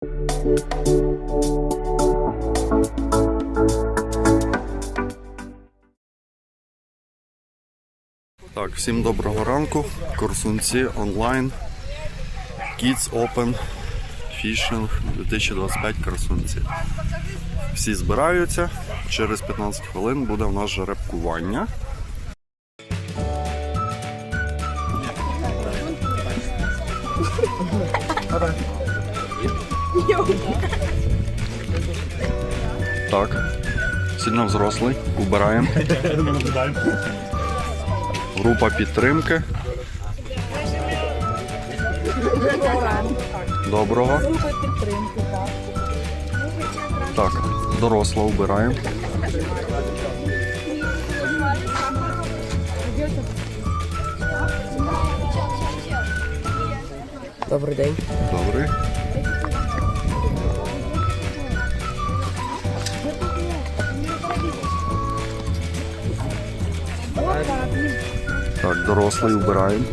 Так, всім доброго ранку. Корсунці онлайн. Kids Open Fishing 2025 Корсунці. Всі збираються. Через 15 хвилин буде у нас жеребкування. Так. Сильно взрослий. Убираємо. Група підтримки. Доброго. Група підтримки, так. Так, доросла убираємо. Добрий день. Добре. Так, дорослий убираємо.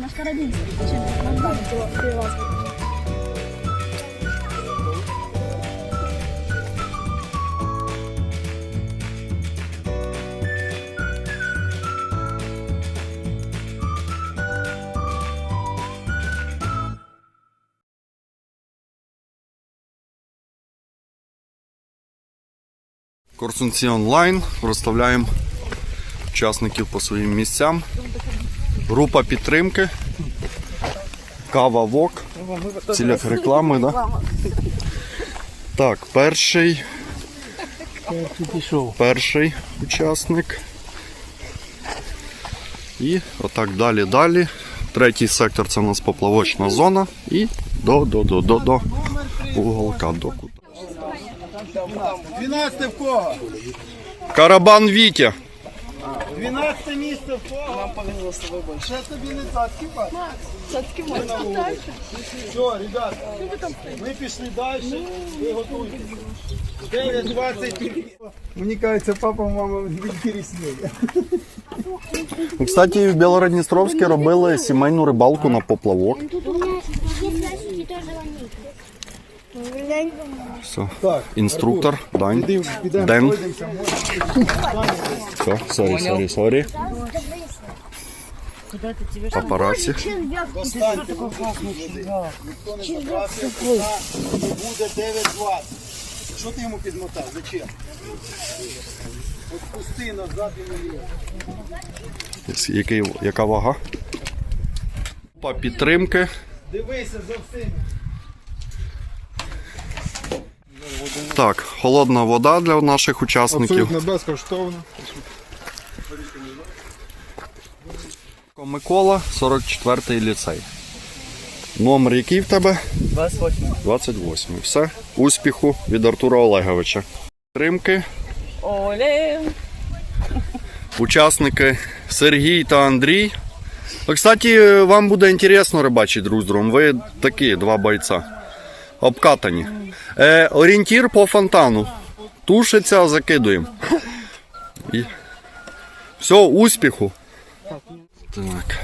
Наш карабин. Корсунці онлайн. Розставляємо учасників по своїм місцям. Група підтримки. Кава Вок. В цілях реклами, да? Так, перший. Перший учасник. І отак далі далі. Третій сектор це у нас поплавочна зона. І до до до до до уголка до кута. 12 в кого? Карабан Вітя. 12 місце в кого? Нам повезло з тобою більше. Ще тобі не цацки пас. Цацки можна. Все, ребята, ми пішли далі, ви готуйтесь. 9.20. Мені кажеться, папа, мама пересніли. Ну, Кстати, в Білородністровській робили сімейну рибалку на поплавок. Все. Інструктор, Дань. Ден. Все, сорі, сорі, сорі. Достань. Ніхто не. Буде 9.20. Що ти йому підмотав? Зачем? От пусти назад і. Який, яка вага? Група підтримки. Дивися за всім. Так, холодна вода для наших учасників. Абсолютно безкоштовно. Микола, 44-й ліцей. Номер який в тебе? 28. 28. Все. Успіху від Артура Олеговича. Підтримки. Оле. Учасники Сергій та Андрій. Кстати, вам буде інтересно рибачити друг з другом. Ви такі два бойця. Обкатані. Е, орієнтір по фонтану. Тушиться, закидуємо. І... Все, успіху. Так.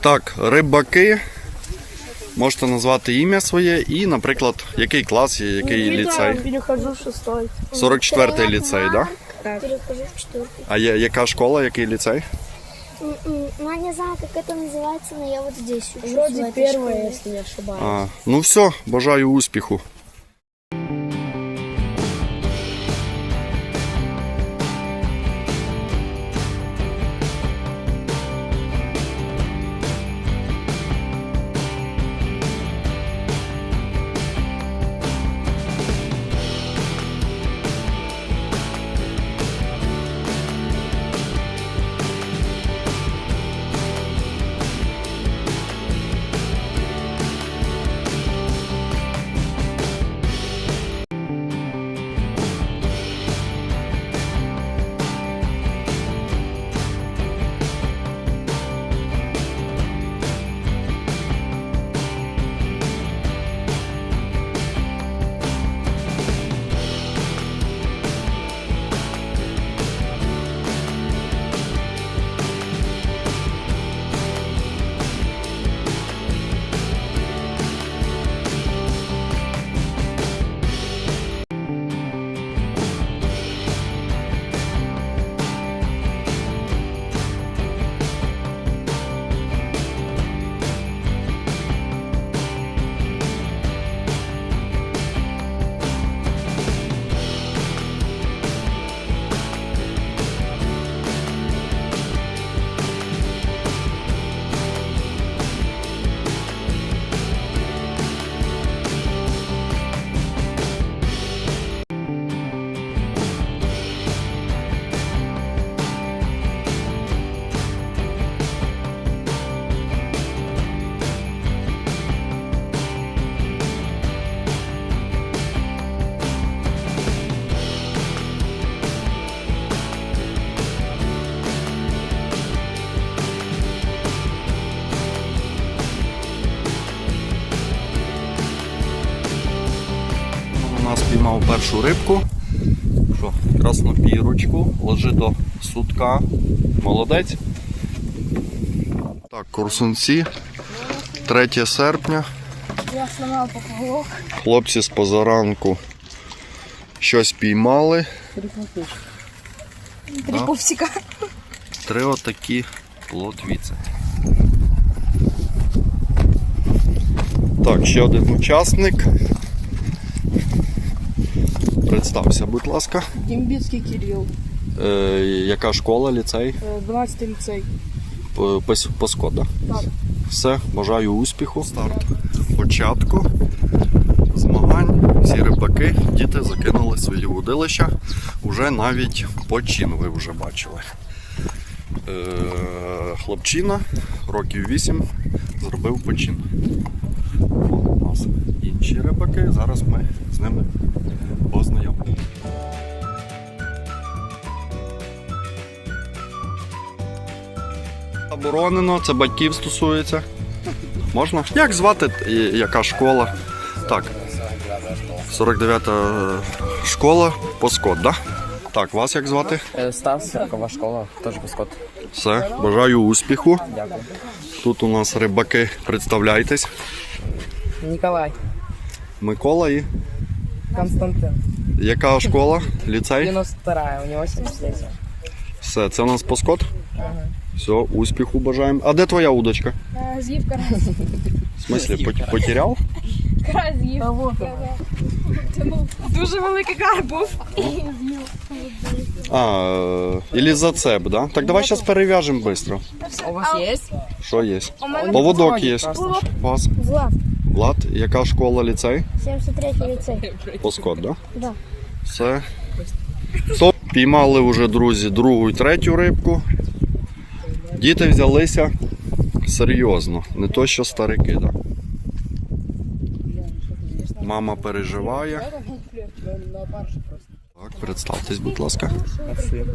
Так, рибаки. Можете назвати ім'я своє і, наприклад, який клас, є, який ліцей. Перехожу в шестой. 44-й ліцей, так? Да? Перехожу в четвертый. А я- яка школа, який ліцей? М-м, Ну, я не знаю, как это называется, но я вот здесь учусь. в Вроде этой первая, школе. если не ошибаюсь. А, ну все, бажаю успіху. Першу рибку. Що, краснопірочку, ложи до сутка. Молодець. Так, курсунці. 3 серпня. Я сломав поплавок. Хлопці з позаранку щось піймали. Три пупсика. Три отакі плотвіці. Так, ще один учасник. Представся, будь ласка. Дімбіцький Кирил, Е, яка школа, ліцей? 12 ліцей. П- Пас- Паскот. Так. Все, бажаю успіху. Старт початку змагань. Всі рибаки, діти закинули свої вудилища. Уже навіть почин ви вже бачили. Е, хлопчина, років 8, зробив почин. У нас інші рибаки. Зараз ми з ними Заборонено, це батьків стосується. Можна? Як звати, яка школа? Так. 49-та школа Поскот, да? Так, вас як звати? Е, Стас, Сіркова школа, теж Бескот. Все, бажаю успіху. Дякую. Тут у нас рибаки, представляйтесь. Ніколай, Микола і Константин. яка школа? Ліцей? 92 у нього 73. Все, це у нас Поскот? Все, успіху бажаємо. А де твоя удочка? З'їв карась. В смислі, пот- потеряв? Карась з'їв. Дуже великий кар був. А, е, ілі зацеп, да? Так давай зараз перев'яжемо швидко. У вас є? Що є? Поводок є. Вас. Влад, Влад, яка школа, ліцей? 73-й ліцей. Поскот, да? Да. Все. То піймали вже, друзі, другу і третю рибку. Діти взялися серйозно, не то що старики, да. Мама переживає. Так, представтесь, будь ласка. Максим.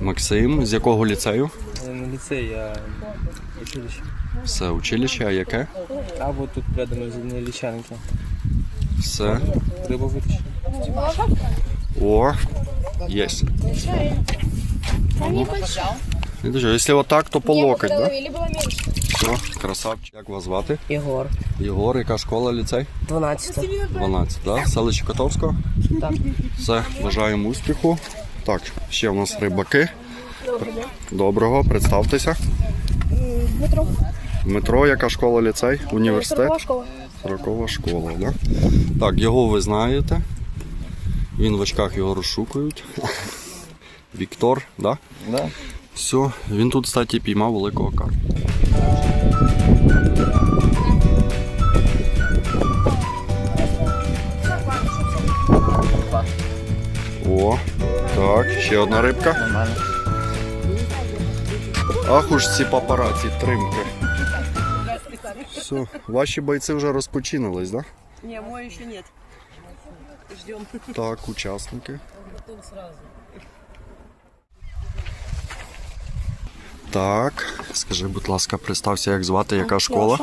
Максим, з якого ліцею? Не ліцей, а училище. Все, училище, а яке? А вот тут рядом з Іллічанки. Все. Витащили. О, есть. Ну, даже, Если вот так, то по локоть, да? Все, красавчик. Як вас звати? Ігор, Єгор, яка школа, ліцей? 12. 12, да? Селище Котовського? Так. Все, бажаємо успіху. Так, ще у нас рибаки. Доброго, представтеся. Дмитро. Дмитро, яка школа, ліцей? Університет? Сорокова школа. Сорокова школа, да? Так, його ви знаєте. Він в очках його розшукують. Віктор, да? Да. Все, він тут, кстати, піймав великого карпа. О, так, ще одна рибка. Ах уж ці папараці, тримки. Все, ваші бойці вже розпочинились, да? Ні, мой ще нет. Ждем. Так, учасники. Так, скажи, будь ласка, представся, як звати, яка школа?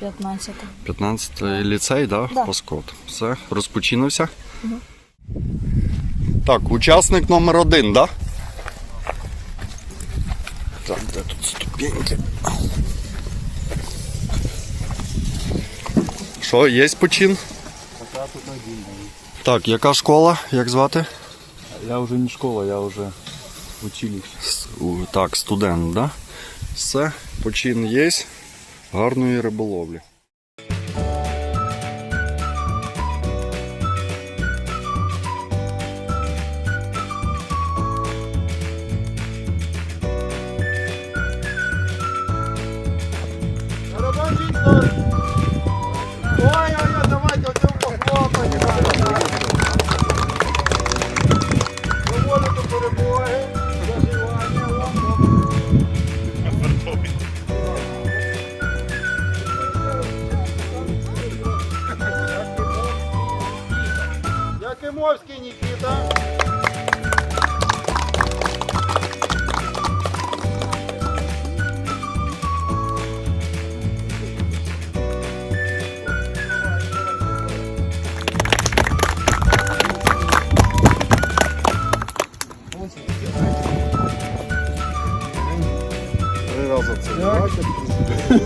15. 15 ліцей, да? Да. Паскот. Все, розпочинився. Так, учасник номер один, да? Так, де тут ступеньки? Що, є почин? Так, яка школа? Як звати? Я вже не школа, я вже училище. Так, студент, да? Все, почин є. Гарної риболовлі.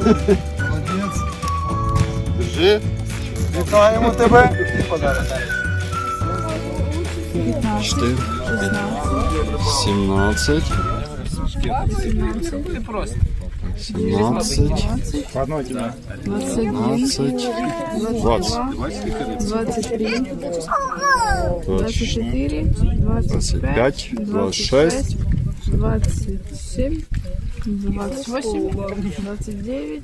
Молодець. Держи. Вітаємо тебе. І подарок. 4, 17, 17, 15, 20, 23, 24, 25, 25, 26, 27, 28, 29,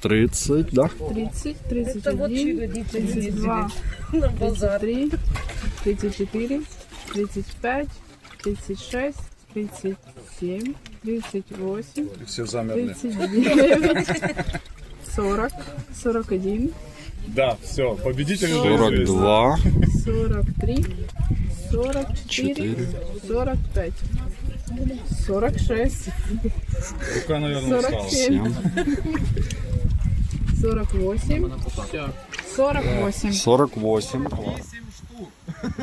30, да? 30, 31, 32, 33, 34, 35, 36, 37, 38, Все замерли. 39, 40, 41, Да, все, победитель 42, 43, 44, 45, 46, Рука, наверное, устала. 47, 48, 48. 48.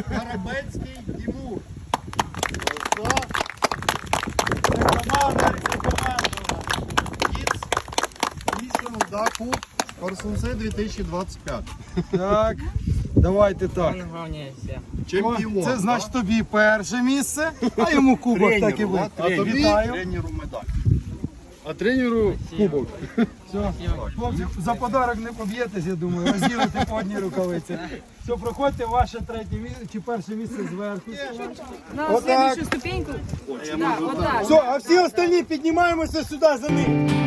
Карабецький Тимур. Ось Це команда і команда. Кіц. Місіон Даку. Форсунсе 2025. Так. Давайте так. Чемпіон. Це значить тобі перше місце, а йому кубок так і буде. А тобі Вітаю. тренеру медаль. А тренеру кубок. Все. Хлопці, за подарок не поб'єтесь, я думаю, розділите по одній рукавиці. Все, проходьте ваше третє місце чи перше місце зверху. Отак. ступеньку. Все, а всі остальні піднімаємося сюди за ним.